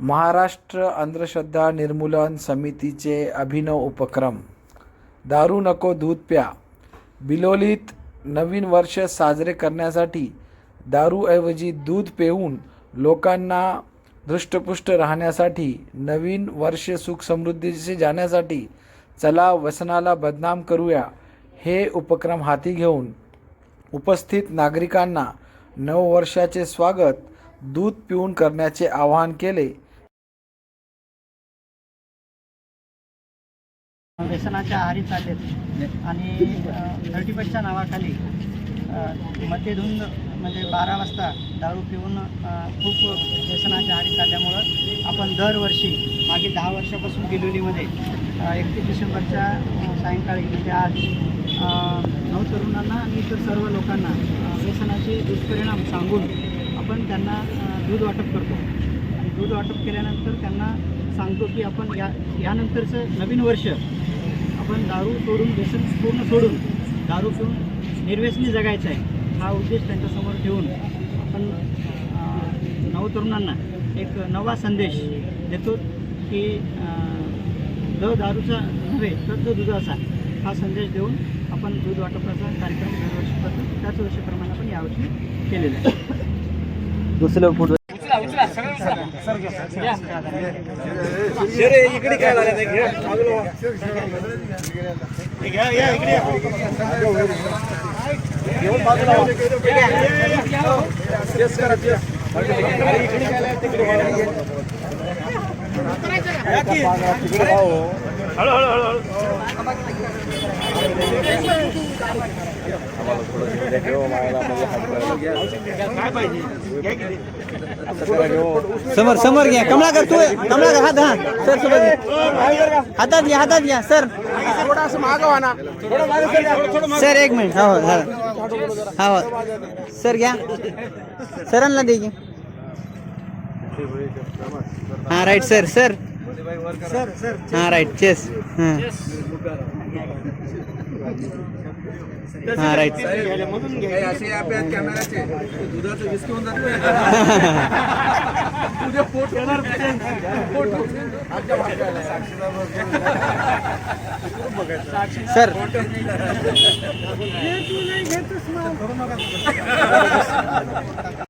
महाराष्ट्र अंधश्रद्धा निर्मूलन समितीचे अभिनव उपक्रम. दारू नको दूध प्या. बिलोलीत नवीन वर्ष साजरे करण्यासाठी दारूऐवजी दूध पिऊन लोकांना दृष्टपुष्ट राहण्यासाठी नवीन वर्ष सुखसमृद्धीचे जाण्यासाठी चला व्यसनाला बदनाम करूया हे उपक्रम हाती घेऊन उपस्थित नागरिकांना नववर्षाचे स्वागत दूध पिऊन करण्याचे आवाहन केले. व्यसनाच्या आहारी चाललेत आणि थर्टी फर्स्टच्या नावाखाली अ, मद्यधुंद म्हणजे बारा वाजता दारू पिऊन खूप व्यसनाच्या आहारी चालल्यामुळं आपण दरवर्षी मागे दहा वर्षापासून बिलोलीमध्ये एकतीस डिसेंबरच्या सायंकाळी म्हणजे आज नऊ तरुणांना आणि इतर सर्व लोकांना व्यसनाचे दुष्परिणाम सांगून आपण त्यांना दूध वाटप करतो. आणि दूध वाटप केल्यानंतर त्यांना सांगतो की आपण या यानंतरचं नवीन वर्ष आपण दारू सोडून व्यसन पूर्ण सोडून दारू पिऊन निर्व्यसनी जगायचं आहे हा उद्देश त्यांच्यासमोर ठेवून आपण नवतरुणांना एक नवा संदेश देतो की द दारूचा नव्हे तर द दुधाचा हा संदेश देऊन आपण दूध वाटपाचा कार्यक्रम दरवर्षी करतो. त्याच वर्षीप्रमाणे आपण यावर्षी केलेला आहे. दुसरं इकडे काय लागत हळूहळू हळूहळू समोर समोर घ्या कमळाकर तू कमळाकर हात हा सर सोबत. हातात घ्या हातात घ्या सर। सर एक मिनिट। हो हो। हो सर घ्या सरांना दे की हा राईट सर सर हा। राईट चेस हा। हा राईट असे कॅमेराचे दुधाचं विस्की होऊन जात. सर.